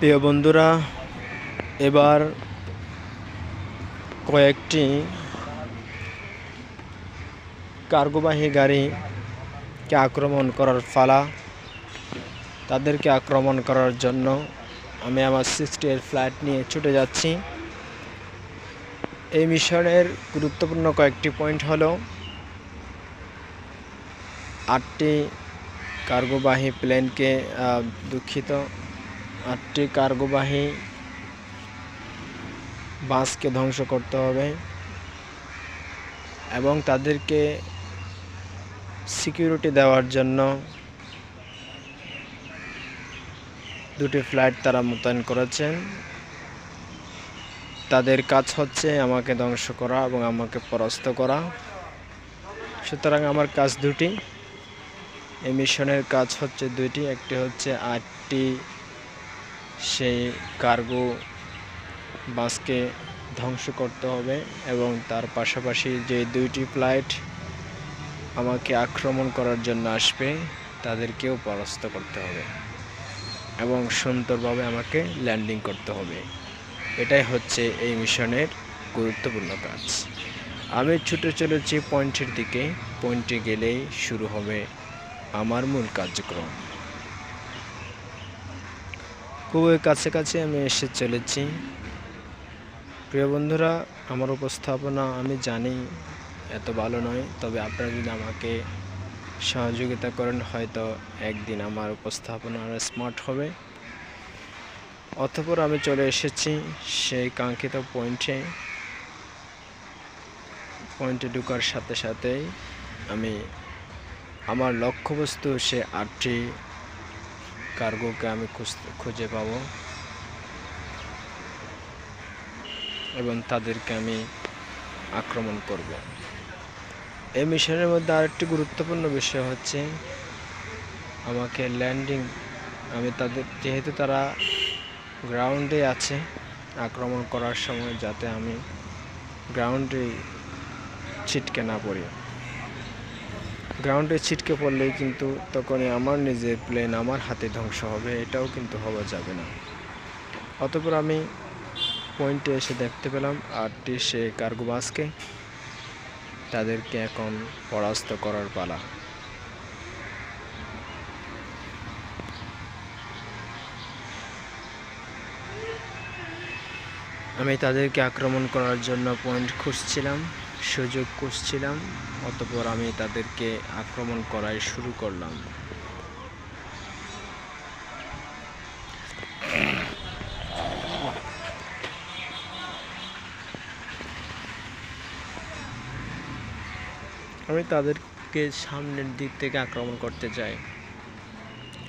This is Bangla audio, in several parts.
প্রিয় বন্ধুরা, এবার কয়েকটি কার্গোবাহী গাড়িকে আক্রমণ করার ফালা তাদেরকে আক্রমণ করার জন্য আমি আমার সিক্সটি এর ফ্লাইট নিয়ে ছুটে যাচ্ছি। এই মিশনের গুরুত্বপূর্ণ কয়েকটি পয়েন্ট হলো, আটটি কার্গোবাহী প্লেনকে দুঃখিত আটটি কার্গোবাহী বাসকে ধ্বংস করতে হবে এবং তাদেরকে সিকিউরিটি দেওয়ার জন্য দুটি ফ্লাইট তারা মোতায়েন করেছেন। তাদের কাজ হচ্ছে আমাকে ধ্বংস করা এবং আমাকে পরাস্ত করা। সুতরাং আমার কাজ দুটি। এই মিশনের কাজ হচ্ছে দুইটি, একটি হচ্ছে আটটি সেই কার্গো বাসকে ধ্বংস করতে হবে এবং তার পাশাপাশি যে দুইটি ফ্লাইট আমাকে আক্রমণ করার জন্য আসবে, তাদেরকেও পরাস্ত করতে হবে এবং সুন্দরভাবে আমাকে ল্যান্ডিং করতে হবে। এটাই হচ্ছে এই মিশনের গুরুত্বপূর্ণ কাজ। আমি ছুটে চলেছি পয়েন্টের দিকে। পয়েন্টে গেলেই শুরু হবে আমার মূল কার্যক্রম। খুবই কাছে কাছে আমি এসে চলেছি। প্রিয় বন্ধুরা, আমার উপস্থাপনা আমি জানি এত ভালো নয়, তবে আপনারা যদি আমাকে সহযোগিতা করেন, হয়তো একদিন আমার উপস্থাপনা আরও স্মার্ট হবে। অতপর আমি চলে এসেছি সেই কাঙ্ক্ষিত পয়েন্টে পয়েন্টে ঢুকার সাথে সাথেই আমি আমার লক্ষ্যবস্তু, সে আটটি কার্গোকে আমি খুঁজে পাবো। এবং তাদেরকে আমি আক্রমণ করব। এই মিশনের মধ্যে আরেকটি গুরুত্বপূর্ণ বিষয় হচ্ছে, আমাকে ল্যান্ডিং আমি তাদের, যেহেতু তারা গ্রাউন্ডে আছে, আক্রমণ করার সময় যাতে আমি গ্রাউন্ডে ছিটকে না পড়ি। গ্রাউন্ডে ছিটকে পড়লেই কিন্তু তখনই আমার নিজের প্লেন আমার হাতে ধ্বংস হবে, এটাও কিন্তু হওয়া যাবে না। অতপর আমি পয়েন্টে এসে দেখতে পেলাম আটটি সে কার্গো বাসকে তাদেরকে এখন পরাস্ত করার পালা। আমি তাদেরকে আক্রমণ করার জন্য পয়েন্ট খুঁজছিলাম। সুযোগ খুঁজছিলাম, অতপর আমি তাদেরকে আক্রমণ করাই শুরু করলাম। আমি তাদেরকে সামনের দিক থেকে আক্রমণ করতে চাই,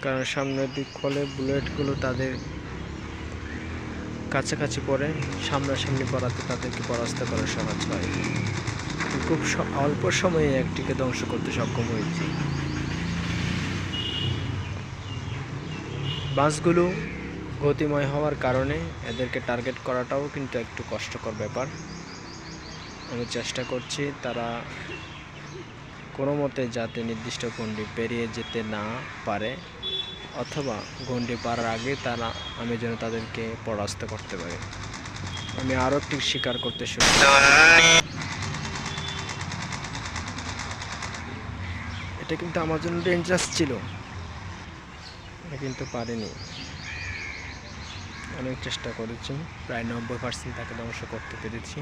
কারণ সামনের দিক হলে বুলেটগুলো তাদের কাছাকাছি পড়ে সামনাসামনি পড়াতে তাদেরকে পরাস্ত করা সহজ হয়। খুব অল্প সময়ে একটিকে ধ্বংস করতে সক্ষম হয়েছি। বাসগুলো গতিময় হওয়ার কারণে এদেরকে টার্গেট করাটাও কিন্তু একটু কষ্টকর ব্যাপার। আমি চেষ্টা করছি তারা কোনো মতে যাতে নির্দিষ্ট গণ্ডি পেরিয়ে যেতে না পারে। অথবা গণ্ডি পারার আগে তারা আমি যেন তাদেরকে পরাস্ত করতে পারি। আমি আরও একটি স্বীকার করতে শুরু এটা কিন্তু আমার জন্য ডেঞ্জারাস ছিল। কিন্তু পারিনি। অনেক চেষ্টা করেছি, প্রায় নব্বই পার্সেন্ট তাকে ধ্বংস করতে পেরেছি।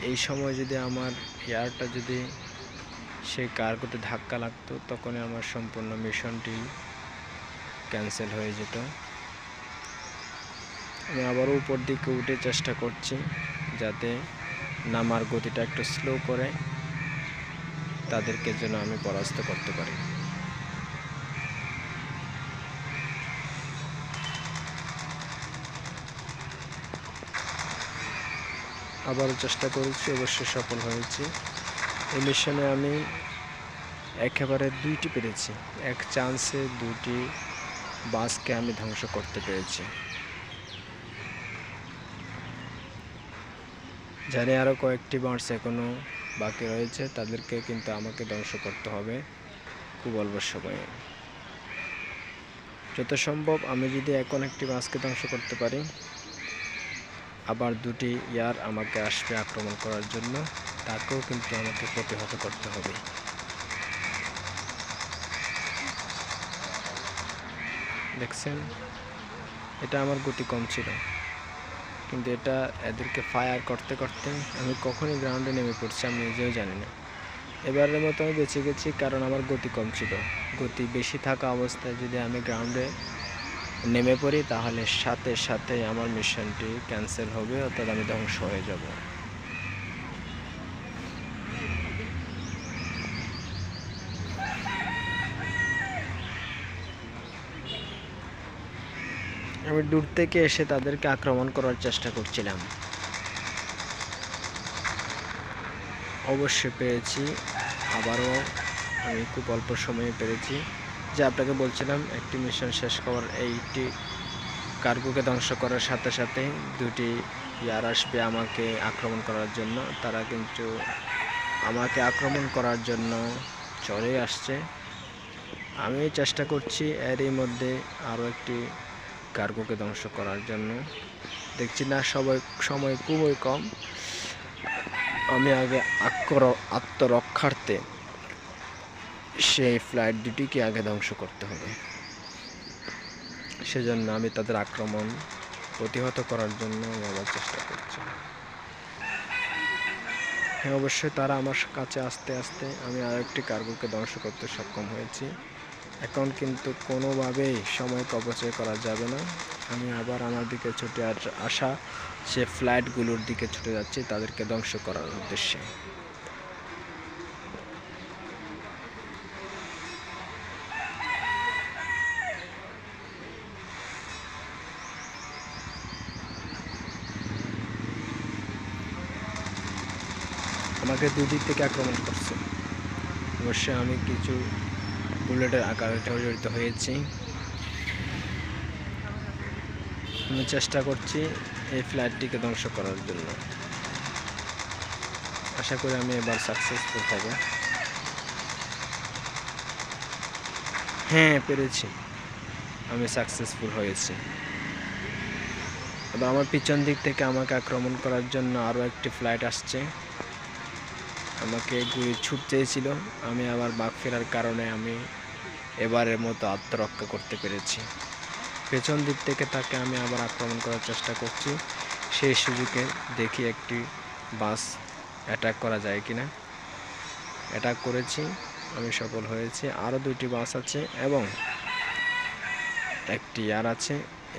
এই সময় যদি আমার এয়ারটা যদি সেই কার্গোতে ধাক্কা লাগতো, তখনই আমার সম্পূর্ণ মিশনটি ক্যান্সেল হয়ে যেত। আমি আবারও উপর দিকে উঠে চেষ্টা করছি যাতে নামার গতিটা একটু স্লো করে তাদেরকে যেন আমি পরাস্ত করতে পারি। আবারও চেষ্টা করেছি অবশ্যই সফল হয়েছি। এই মিশনে আমি একেবারে দুইটি পেরেছি। এক চান্সে দুটি বাসকে আমি ধ্বংস করতে পেরেছি। জানি আরও কয়েকটি বাস এখনও বাকি রয়েছে, তাদেরকে কিন্তু আমাকে ধ্বংস করতে হবে। খুব অল্প সময়ে। যত সম্ভব আমি যদি এখন একটি বাসকে ধ্বংস করতে পারি, আবার দুটি ইয়ার আমাকে আসবে আক্রমণ করার জন্য। তাকেও কিন্তু আমাকে প্রতিহত করতে হবে। দেখছেন? এটা আমার গতি কম ছিল। কিন্তু এটা এদেরকে ফায়ার করতে করতে আমি কখনই গ্রাউন্ডে নেমে পড়ছি, আমি নিজেও জানি না। এবারের মতো আমি বেঁচে গেছি কারণ আমার গতি কম ছিল। গতি বেশি থাকা অবস্থায় যদি আমি গ্রাউন্ডে নেমে পড়ি, তাহলে সাথে সাথে আমার মিশনটি ক্যান্সেল হবে, অর্থাৎ আমি ধ্বংস হয়ে যাব। আমি দূর থেকে এসে তাদেরকে আক্রমণ করার চেষ্টা করছিলাম। অবশ্যই পেরেছি আবারও আমি খুব অল্প সময়ে পেরেছি। যে আপনাকে বলছিলাম, একটি মিশন শেষ করার এইটি কার্গোকে ধ্বংস করার সাথে সাথে দুটি ইয়ার আসবে আমাকে আক্রমণ করার জন্য। তারা কিন্তু আমাকে আক্রমণ করার জন্য চলে আসছে। আমি চেষ্টা করছি, এরই মধ্যে আরও একটি কার্গোকে ধ্বংস করার জন্য। দেখছি না, সবাই, সময় খুবই কম। আমি আগে আক্র, আত্মরক্ষার্থে সেই ফ্লাইট দুটিকে আগে ধ্বংস করতে হবে। সেজন্য আমি তাদের আক্রমণ প্রতিহত করার জন্য আবার চেষ্টা করছি। হ্যাঁ অবশ্যই তারা আমার কাছে আস্তে আস্তে আমি আর একটি কার্গোকে ধ্বংস করতে সক্ষম হয়েছি। এখন কিন্তু কোনোভাবেই সময়কে অপচয় করা যাবে না। আমি আবার আমার দিকে ছুটে আসা সে ফ্ল্যাটগুলোর দিকে ছুটে যাচ্ছি, তাদেরকে ধ্বংস করার উদ্দেশ্যে। আমাকে দুদিক থেকে আক্রমণ করছে। অবশ্যই আমি কিছু বুলেটের আকারে জড়িত হয়েছি। আমি চেষ্টা করছি এই ফ্ল্যাটটিকে ধ্বংস করার জন্য। আশা করি আমি এবার সাকসেসফুল হব হ্যাঁ পেরেছি। আমি সাকসেসফুল হয়েছি। এবার আমার পিছন দিক থেকে আমাকে আক্রমণ করার জন্য আরও একটি ফ্লাইট আসছে। আমাকে গুলি ছুট চেয়েছিল। আমি আবার বাঘ ফেরার কারণে আমি এবারের মতো আত্মরক্ষা করতে পেরেছি। পেছন দিক থেকে তাকে আমি আবার আক্রমণ করার চেষ্টা করছি। সেই সুযোগে দেখি একটি বাস অ্যাটাক করা যায় কিনা। অ্যাটাক করেছি, আমি সফল হয়েছি। আরও দুটি বাস আছে এবং একটি আর আছে।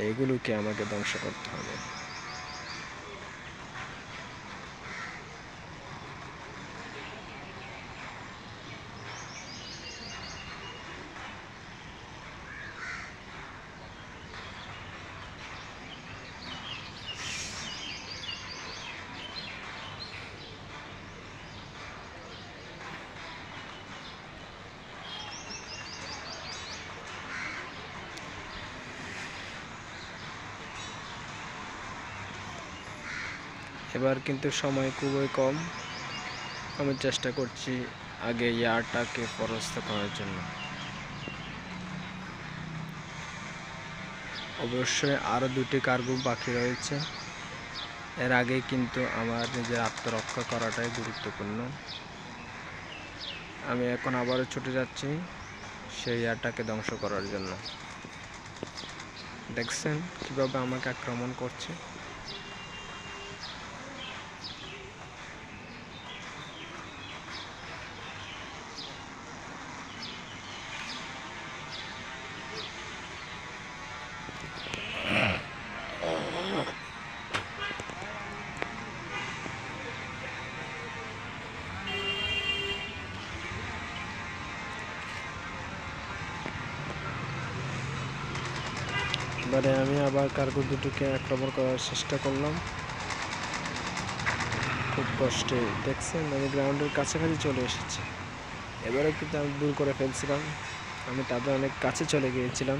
এগুলোকে আমাকে ধ্বংস করতে হবে। এবার কিন্তু সময় খুবই কম। আমি চেষ্টা করছি আগে ইয়ারটাকে পরাস্ত করার জন্য। অবশ্যই আরও দুটি কার্গো বাকি রয়েছে। এর আগে কিন্তু আমার নিজের আত্মরক্ষা করাটাই গুরুত্বপূর্ণ। আমি এখন আবারও ছুটে যাচ্ছি সেই ইয়ারটাকে ধ্বংস করার জন্য। দেখছেন কীভাবে আমাকে আক্রমণ করছে? এবারে আমি আবার কার্গো দুটোকে আক্রমণ করার চেষ্টা করলাম। খুব কষ্টে। দেখছেন, আমি গ্রাউন্ডের কাছাকাছি চলে এসেছি। এবারে কিন্তু আমি দূর করে ফেলছিলাম। আমি তাদের অনেক কাছে চলে গিয়েছিলাম।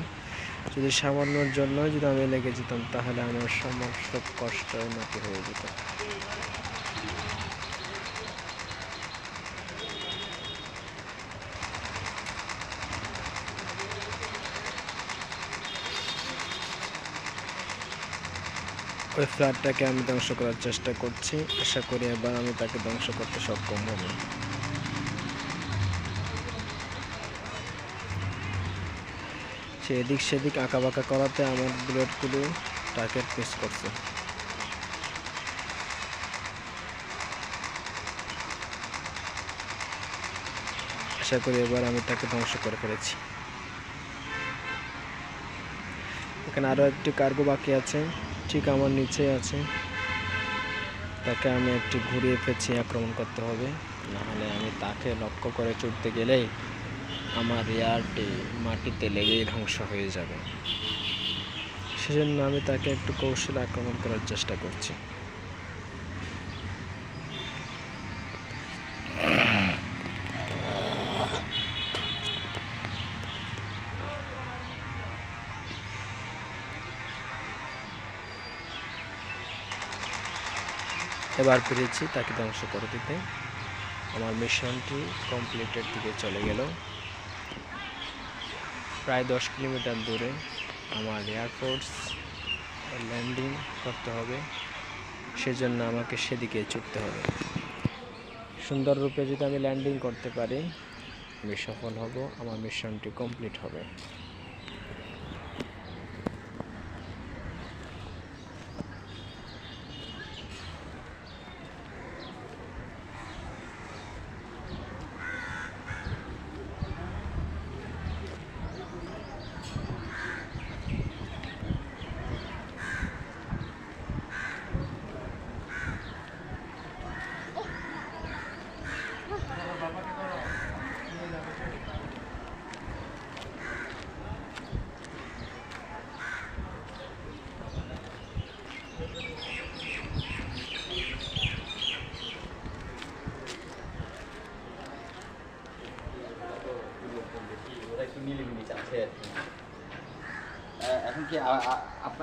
যদি সামান্যর জন্য যদি আমি লেগে যেতাম, তাহলে আমার সমস্ত কষ্ট উন্নতি হয়ে যেত। ওই ফ্ল্যাটটাকে আমি ধ্বংস করার চেষ্টা করছি। আশা করি এবার আমি তাকে ধ্বংস করতে সক্ষম হব। সে এদিক সেদিক আঁকা বাঁকা করাতে আমার বুলেটগুলো টার্গেট মিস করছে। আশা করি এবার আমি তাকে ধ্বংস করে ফেলেছি। এখানে আরও একটি কার্গো বাকি আছে। ঠিক আমার নিচে আছে। তাকে আমি একটু ঘুরিয়ে পেঁচিয়ে আক্রমণ করতে হবে। নাহলে আমি তাকে লক্ষ্য করে চড়তে গেলেই আমার এয়ারটি মাটিতে লেগেই ধ্বংস হয়ে যাবে। সেজন্য আমি তাকে একটু কৌশলে আক্রমণ করার চেষ্টা করছি। এবার পেরেছি তাকে ধ্বংস করে দিতে। আমার মিশনটি কমপ্লিটের দিকে চলে গেল। প্রায় দশ কিলোমিটার দূরে আমার এয়ারফোর্স ল্যান্ডিং করতে হবে। সেজন্য আমাকে সেদিকে ছুটতে হবে। সুন্দর রূপে যদি আমি ল্যান্ডিং করতে পারি, আমি সফল হব, আমার মিশনটি কমপ্লিট হবে।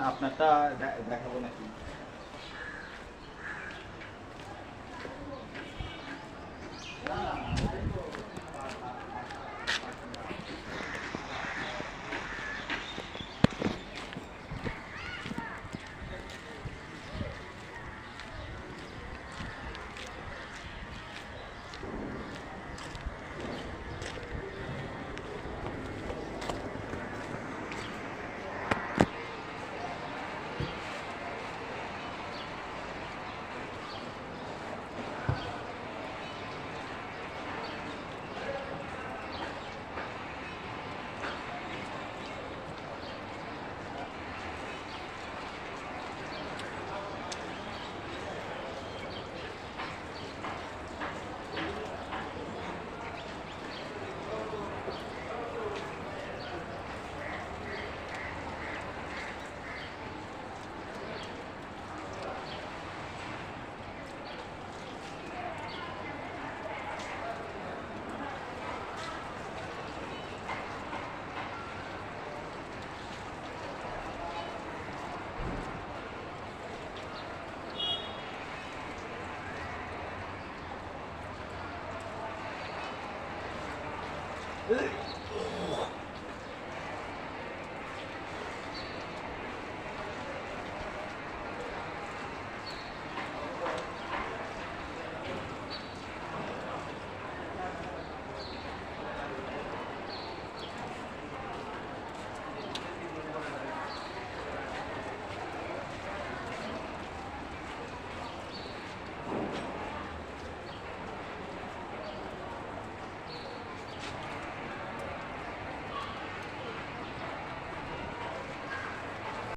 আপনারটা দেখাবো নাকি?